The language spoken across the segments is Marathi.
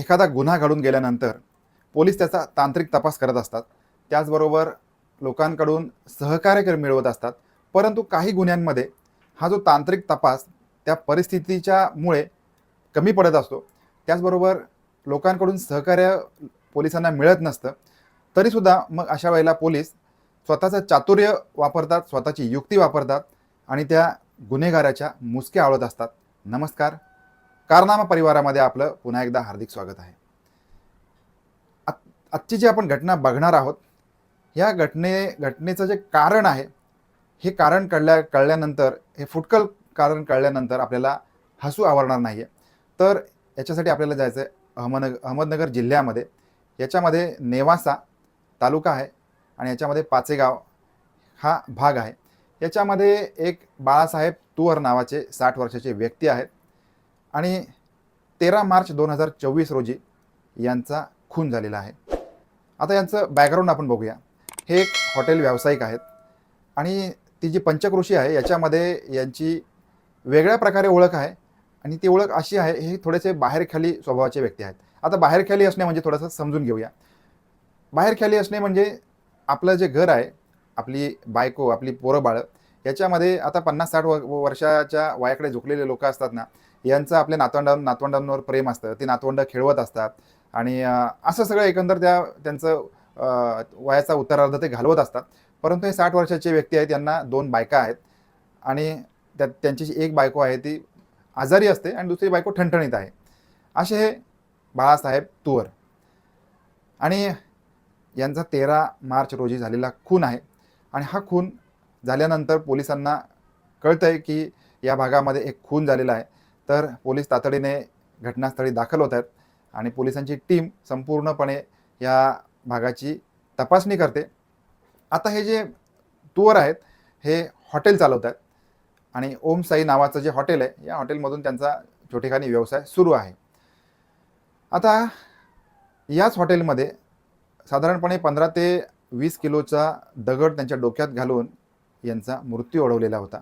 एखादा गुन्हा घडून गेल्यानंतर पोलीस त्याचा तांत्रिक तपास करत असतात. त्याचबरोबर लोकांकडून सहकार्य मिळवत असतात. परंतु काही गुन्ह्यांमध्ये हा जो तांत्रिक तपास त्या परिस्थितीच्या मुळे कमी पडत असतो. त्याचबरोबर लोकांकडून सहकार्य पोलिसांना मिळत नसतं. तरीसुद्धा मग अशा वेळेला पोलीस स्वतःचं चातुर्य वापरतात स्वतःची युक्ती वापरतात आणि त्या गुन्हेगाराच्या मुसक्या आवळत असतात. नमस्कार. कारनामा परिवारामध्ये आपलं पुन्हा एकदा हार्दिक स्वागत आहे. आत- आजची जी आपण घटना बघणार आहोत ह्या घटने घटनेचं जे कारण आहे हे कारण कळल्या कळल्यानंतर हे फुटकल कारण कळल्यानंतर आपल्याला हसू आवरणार नाही आहे तर याच्यासाठी आपल्याला जायचं आहे अहमदनग अहमदनगर जिल्ह्यामध्ये. याच्यामध्ये नेवासा तालुका आहे आणि याच्यामध्ये पाचेगाव हा भाग आहे. याच्यामध्ये एक बाळासाहेब तुवर नावाचे साठ वर्षाचे व्यक्ती आहेत. आणि तेरा मार्च दोन हजार चोवीस रोजी यांचा खून झालेला आहे. आता यांचं बॅकग्राऊंड आपण बघूया. हे एक हॉटेल व्यावसायिक आहेत. आणि ती जी पंचकृषी आहे याच्यामध्ये यांची वेगळ्या प्रकारे ओळख आहे आणि ती ओळख अशी आहे हे थोडेसे बाहेरखाली स्वभावाचे व्यक्ती आहेत. आता बाहेरखाली असणे म्हणजे थोडंसं समजून घेऊया. बाहेरखाली असणे म्हणजे आपलं जे घर आहे आपली बायको आपली पोरं बाळं याच्यामध्ये आता पन्नास साठ व वर्षाच्या वयाकडे झुकलेले लोक असतात ना यांचं आपल्या नातवंड नातवंडांवर प्रेम असतं ते नातवंड खेळवत असतात. आणि असं सगळं एकंदर त्या त्यांचं वयाचा उत्तरार्ध ते घालवत असतात. परंतु हे साठ वर्षाचे व्यक्ती आहेत यांना दोन बायका आहेत. आणि त्या त्यांची जी एक बायको आहे ती आजारी असते आणि दुसरी बायको ठणठणीत आहे. असे हे बाळासाहेब तुवर. आणि यांचा तेरा मार्च रोजी झालेला खून आहे. आणि हा खून झाल्यानंतर पोलिसांना कळतं आहे की या भागामध्ये एक खून झालेला आहे. तर पोलीस तातडीने घटनास्थळी दाखल होत आहेत आणि पोलिसांची टीम संपूर्णपणे या भागाची तपासणी करते. आता हे जे तुवर आहेत हे हॉटेल चालवत आहेत आणि ओम साई नावाचं जे हॉटेल आहे या हॉटेलमधून त्यांचा छोटेखानी व्यवसाय सुरू आहे. आता याच हॉटेलमध्ये साधारणपणे पंधरा ते वीस किलोचा दगड त्यांच्या डोक्यात घालून यांचा मृत्यू ओढवलेला होता.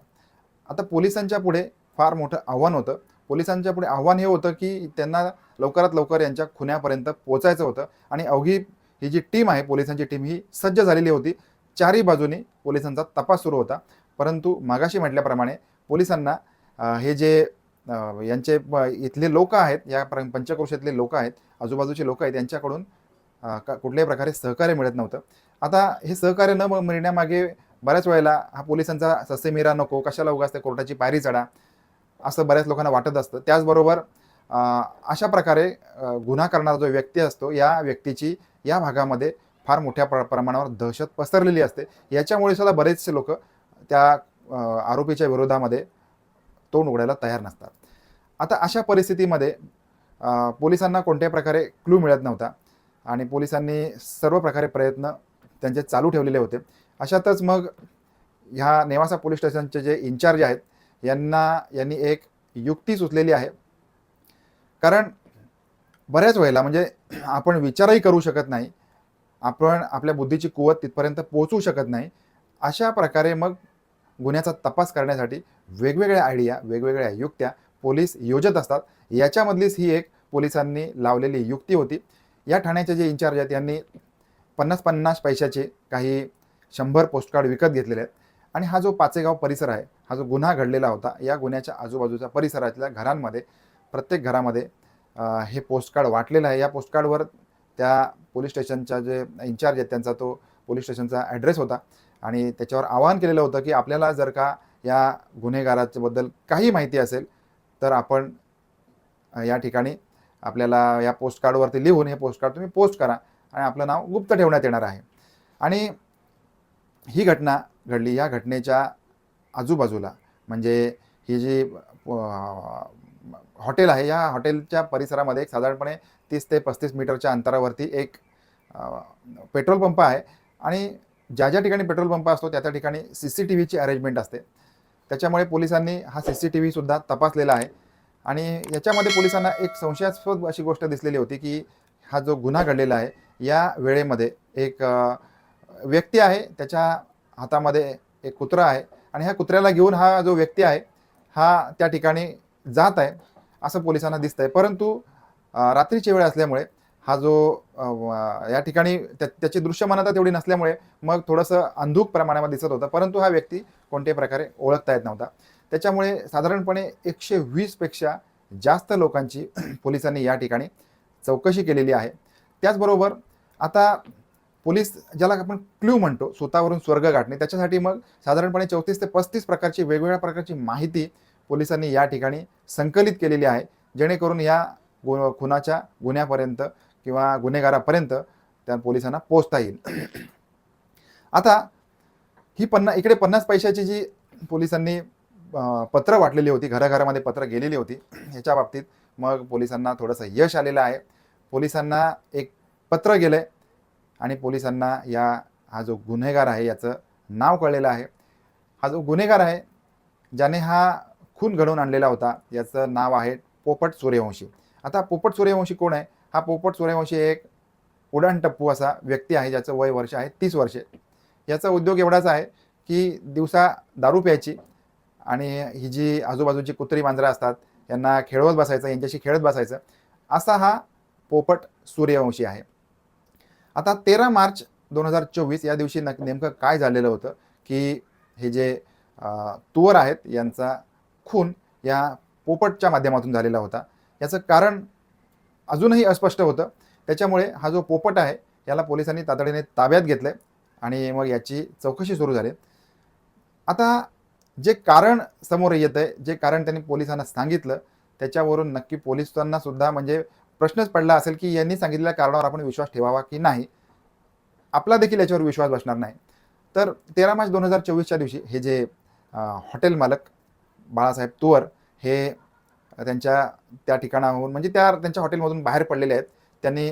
आता पोलिसांच्या पुढे फार मोठं आव्हान होतं. पोलिसांच्या पुढे आव्हान हे होतं की त्यांना लवकरात लवकर यांच्या खुन्यापर्यंत पोचायचं होतं आणि अवघी ही जी टीम आहे पोलिसांची टीम ही सज्ज झालेली होती. चारही बाजूनी पोलिसांचा तपास सुरू होता. परंतु मागाशी म्हटल्याप्रमाणे पोलिसांना हे जे यांचे इथले लोक आहेत या प्र- लोक आहेत आजूबाजूचे लोक आहेत यांच्याकडून का- कुठल्याही प्रकारे सहकार्य मिळत नव्हतं. आता हे सहकार्य न म- मिळण्यामागे बऱ्याच वेळेला हा पोलिसांचा ससेमिरा नको कशाला उगाच त्या कोर्टाची पायरी चढा असं बऱ्याच लोकांना वाटत असतं. त्याचबरोबर अशा प्रकारे गुन्हा करणारा जो व्यक्ती असतो या व्यक्तीची या भागामध्ये फार मोठ्या प्र प्रमाणावर दहशत पसरलेली असते. याच्यामुळे सुद्धा बरेचसे लोक त्या आरोपीच्या विरोधामध्ये तोंड उघडायला तयार नसतात. आता अशा परिस्थितीमध्ये पोलिसांना कोणत्याही प्रकारे क्लू मिळत नव्हता आणि पोलिसांनी सर्व प्रकारे प्रयत्न त्यांचे चालू ठेवलेले होते. अशातच मग ह्या नेवासा पोलीस स्टेशनचे जे इन्चार्ज आहेत यांना यांनी एक युक्ती सुचलेली आहे. कारण बऱ्याच वेळेला म्हणजे आपण विचारही करू शकत नाही आपण आपल्या बुद्धीची कुवत तिथपर्यंत पोहोचू शकत नाही अशा प्रकारे मग गुन्ह्याचा तपास करण्यासाठी वेगवेगळ्या आयडिया वेगवेगळ्या युक्त्या पोलीस योजत असतात. याच्यामधलीच ही एक पोलिसांनी लावलेली युक्ती होती. या ठाण्याचे जे इन्चार्ज आहेत यांनी पन्नास पन्नास पैशाचे काही शंभर पोस्टकार्ड विकत घेतलेले आहेत. आणि हा जो पाचेगाव परिसर आहे हा जो गुन्हा घडलेला होता या गुन्ह्याच्या आजूबाजूच्या परिसरातल्या घरांमध्ये प्रत्येक घरामध्ये हे पोस्टकार्ड वाटलेलं आहे. या पोस्टकार्डवर त्या पोलीस स्टेशनच्या जे इन्चार्ज आहेत त्यांचा तो पोलीस स्टेशनचा ॲड्रेस होता. आणि त्याच्यावर आवाहन केलेलं होतं की आपल्याला जर का या गुन्हेगाराच्याबद्दल काही माहिती असेल तर आपण या ठिकाणी आपल्याला या पोस्टकार्डवरती लिहून हे पोस्टकार्ड तुम्ही पोस्ट करा. आणि आपलं नाव गुप्त ठेवण्यात येणार आहे. आणि ही घटना घडली. या घटनेच्या आजूबाजूला म्हणजे ही जी हॉटेल आहे या हॉटेलच्या परिसरामध्ये एक साधारणपणे तीस ते पस्तीस मीटरच्या अंतरावरती एक पेट्रोल पंप आहे आणि ज्या ज्या ठिकाणी पेट्रोल पंप असतो त्या त्या ठिकाणी सी सी टी व्हीची अरेंजमेंट असते. त्याच्यामुळे पोलिसांनी हा सी सी टी व्हीसुद्धा तपासलेला आहे आणि याच्यामध्ये पोलिसांना एक संशयास्पद अशी गोष्ट दिसलेली होती की हा जो गुन्हा घडलेला आहे या वेळेमध्ये एक व्यक्ती आहे त्याच्या हातामध्ये एक कुत्रा आहे आणि ह्या कुत्र्याला घेऊन हा जो व्यक्ती आहे हा त्या ठिकाणी जात आहे असं पोलिसांना दिसत आहे परंतु रात्रीची वेळ असल्यामुळे हा जो या ठिकाणी त्या- त्याची दृश्यमानता तेवढी नसल्यामुळे मग थोडंसं अंधूक प्रमाणामध्ये दिसत होतं. परंतु हा व्यक्ती कोणत्याही प्रकारे ओळखता येत नव्हता. त्याच्यामुळे साधारणपणे एकशे वीसपेक्षा जास्त लोकांची पोलिसांनी या ठिकाणी चौकशी केलेली आहे. त्याचबरोबर आता पोलीस ज्याला आपण क्ल्यू म्हणतो स्वतःवरून स्वर्ग गाठणे. त्याच्यासाठी मग साधारणपणे चौतीस ते पस्तीस प्रकारची वेगवेगळ्या प्रकारची माहिती पोलिसांनी या ठिकाणी संकलित केलेली आहे. जेणेकरून या गु खुनाच्या गुन्ह्यापर्यंत किंवा गुन्हेगारापर्यंत त्या पोलिसांना पोचता येईल. आता ही पन्ना इकडे पन्नास पैशाची जी पोलिसांनी पत्र वाटलेली होती घराघरामध्ये पत्र गेलेली होती ह्याच्या बाबतीत मग पोलिसांना थोडंसं यश आलेलं आहे. पोलिसांना एक पत्र गेलं आहे आणि पोलिसांना या हा जो गुन्हेगार आहे याचं नाव कळलेलं आहे. हा जो गुन्हेगार आहे ज्याने हा खून घडवून आणलेला होता याचं नाव आहे पोपट सूर्यवंशी. आता पोपट सूर्यवंशी कोण आहे? हा पोपट सूर्यवंशी एक उडाण टप्पू असा व्यक्ती आहे ज्याचं वय वर्ष आहे तीस वर्षे. याचा उद्योग एवढाच आहे की दिवसा दारू प्यायची आणि ही जी आजूबाजूची कुत्री मांजरं असतात यांना खेळवत बसायचं यांच्याशी खेळत बसायचं असा हा पोपट सूर्यवंशी आहे. आता तेरा मार्च दोन हजार चोवीस या दिवशी नक नेमकं काय झालेलं होतं की हे जे तुवर आहेत यांचा खून या पोपटच्या माध्यमातून झालेला होता. याचं कारण अजूनही अस्पष्ट होतं. त्याच्यामुळे हा जो पोपट आहे याला पोलिसांनी तातडीने ताब्यात घेतलं आणि मग याची चौकशी सुरू झाली. आता जे कारण समोर येत आहे जे कारण त्यांनी पोलिसांना सांगितलं त्याच्यावरून नक्की पोलिसांना सुद्धा म्हणजे प्रश्नच पडला असेल की यांनी सांगितलेल्या कारणावर आपण विश्वास ठेवावा की नाही आपला देखील याच्यावर विश्वास बसणार नाही. तर तेरा मार्च दोन हजार चोवीसच्या दिवशी हे जे हॉटेल मालक बाळासाहेब तुवर हे त्यांच्या त्या ठिकाणाहून म्हणजे त्या त्यांच्या हॉटेलमधून बाहेर पडलेले आहेत. त्यांनी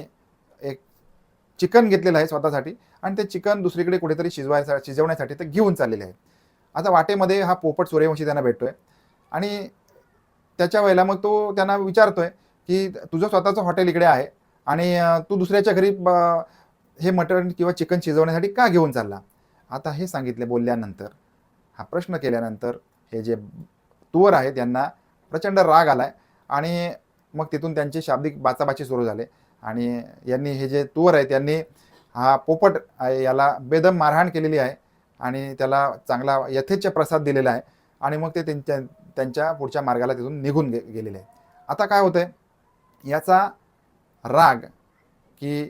एक चिकन घेतलेलं आहे स्वतःसाठी आणि ते चिकन दुसरीकडे कुठेतरी शिजवायचा शिजवण्यासाठी ते घेऊन चाललेले आहे आता वाटेमध्ये हा पोपट सूर्यवंशी त्यांना भेटतोय आणि त्याच्या वेळेला मग तो त्यांना विचारतोय की तुझं स्वतःचं हॉटेल इकडे आहे आणि तू दुसऱ्याच्या घरी हे मटण किंवा चिकन शिजवण्यासाठी का घेऊन चालला? आता हे सांगितले बोलल्यानंतर हा प्रश्न केल्यानंतर हे जे तुवर आहेत यांना प्रचंड राग आला आहे आणि मग तिथून त्यांचे शाब्दिक बाचाबाची सुरू झाले. आणि यांनी हे जे तुवर आहेत यांनी हा पोपट याला बेदम मारहाण केलेली आहे आणि त्याला चांगला यथेच्छ प्रसाद दिलेला आहे आणि मग ते त्यांच्या त्यांच्या पुढच्या मार्गाला तिथून निघून गे गेलेले आहे आता काय होतं आहे याचा राग की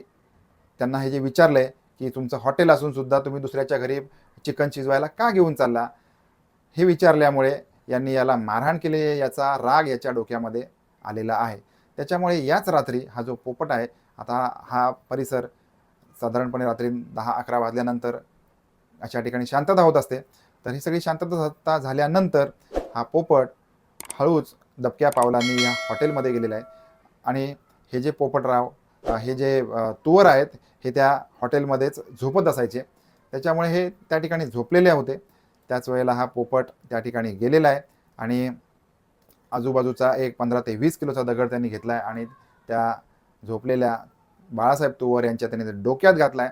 त्यांना हे जे विचारलं आहे की तुमचं हॉटेल असूनसुद्धा तुम्ही दुसऱ्याच्या घरी चिकन शिजवायला का घेऊन चालला? हे विचारल्यामुळे यांनी याला मारहाण केली. याचा राग याच्या डोक्यामध्ये आलेला आहे. त्याच्यामुळे याच रात्री हा जो पोपट आहे आता हा परिसर साधारणपणे रात्री दहा अकरा वाजल्यानंतर अशा ठिकाणी शांतता होत असते. तर ही सगळी शांतता झाल्यानंतर हा पोपट हळूच दबक्या पावलांनी या हॉटेलमध्ये गेलेला आहे. आणि हे जे पोपटराव हे जे तुवर आहेत हे त्या हॉटेलमध्येच झोपत असायचे. त्याच्यामुळे हे त्या ठिकाणी झोपलेले होते. त्याच वेळेला हा पोपट त्या ठिकाणी गेलेला आहे आणि आजूबाजूचा एक पंधरा ते वीस किलोचा दगड त्यांनी घेतला आहे आणि त्या झोपलेल्या बाळासाहेब तुवर यांच्या त्यांनी डोक्यात घातला आहे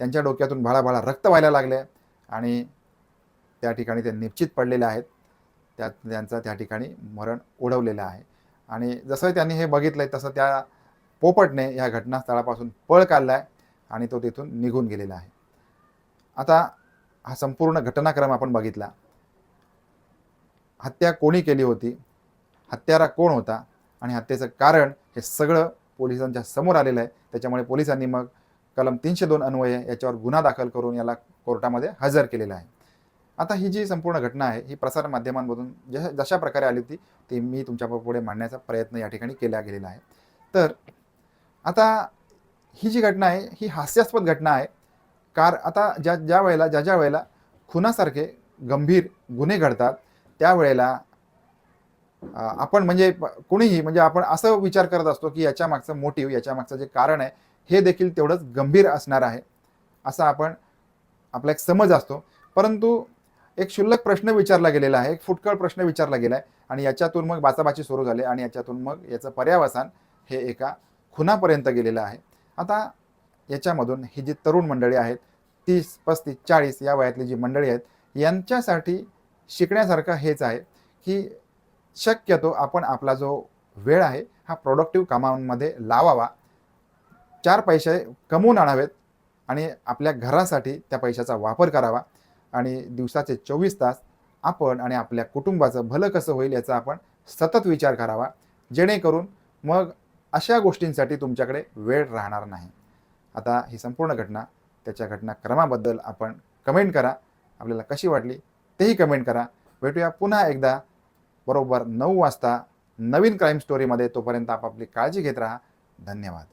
त्यांच्या डोक्यातून भाळाभाळा रक्त व्हायला लागले आणि त्या ठिकाणी ते निश्चित पडलेले आहेत. त्या त्यांचा त्या ठिकाणी मरण उडवलेलं आहे. आणि जसं त्यांनी हे बघितलं आहे तसं त्या पोपटने या घटनास्थळापासून पळ काढला आहे आणि तो तिथून निघून गेलेला आहे. आता हा संपूर्ण घटनाक्रम आपण बघितला. हत्या कोणी केली होती? हत्यारा कोण होता? आणि हत्येचं कारण हे सगळं पोलिसांच्या समोर आलेलं आहे. त्याच्यामुळे पोलिसांनी मग कलम तीनशे दोन अन्वये याच्यावर गुन्हा दाखल करून याला कोर्टामध्ये हजर केलेला आहे. आता ही जी संपूर्ण घटना आहे ही प्रसार माध्यमांमधून जशा जशा प्रकारे आली होती ती मी तुमच्यापुढे मांडण्याचा प्रयत्न या ठिकाणी केला गेलेला आहे. तर आता ही जी घटना आहे ही हास्यास्पद घटना आहे. कार आता ज्या ज्या वेळेला ज्या ज्या वेळेला खुनासारखे गंभीर गुन्हे घडतात त्यावेळेला आपण म्हणजे प- कोणीही म्हणजे आपण असं विचार करत असतो की याच्या मागचं मोटिव्ह याच्या मागचं जे कारण आहे हे देखील तेवढंच गंभीर असणार आहे. असा आपण आपला एक समज असतो. परंतु एक क्षुल्लक प्रश्न विचारला गेलेला आहे एक फुटकळ प्रश्न विचारला गेला आहे आणि याच्यातून मग बाचाबाची सुरू झाली आणि याच्यातून मग याचं पर्यावसान हे एका खुनापर्यंत गेलेलं आहे. आता याच्यामधून ही जी तरुण मंडळी आहेत तीस पस्तीस चाळीस या वयातली जी मंडळी आहेत यांच्यासाठी शिकण्यासारखं हेच आहे की शक्यतो आपण आपला जो वेळ आहे हा प्रोडक्टिव्ह कामांमध्ये लावावा. चार पैसे कमवून आणावेत आणि आपल्या घरासाठी त्या पैशाचा वापर करावा. आणि दिवसाचे चोवीस तास आपण आणि आपल्या कुटुंबाचं भलं कसं होईल याचा आपण सतत विचार करावा. जेणेकरून मग अशा गोष्टींसाठी तुमच्याकडे वेळ राहणार नाही. आता ही संपूर्ण घटना त्याच्या घटनाक्रमाबद्दल आपण कमेंट करा. आपल्याला कशी वाटली तेही कमेंट करा. भेटूया पुन्हा एकदा. बरोबर नऊ वाजता नवीन क्राईम स्टोरीमध्ये तोपर्यंत आपापली काळजी घेत राहा. धन्यवाद.